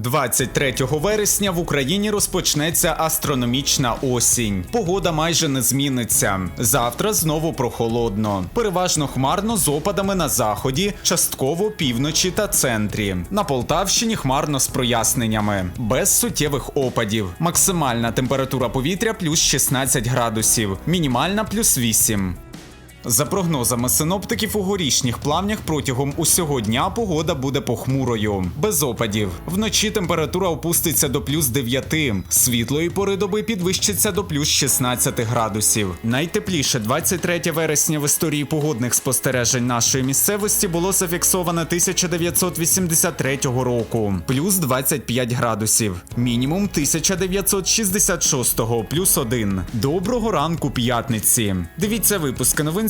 23 вересня в Україні розпочнеться астрономічна осінь. Погода майже не зміниться. Завтра знову прохолодно. Переважно хмарно з опадами на заході, частково півночі та центрі. На Полтавщині хмарно з проясненнями, без суттєвих опадів. Максимальна температура повітря плюс 16 градусів, мінімальна плюс 8. За прогнозами синоптиків у горішніх плавнях протягом усього дня погода буде похмурою, без опадів. Вночі температура опуститься до плюс 9, світлої пори доби підвищиться до плюс 16 градусів. Найтепліше 23 вересня в історії погодних спостережень нашої місцевості було зафіксовано 1983 року, плюс 25 градусів, мінімум 1966 плюс 1. Доброго ранку п'ятниці. Дивіться випуски новин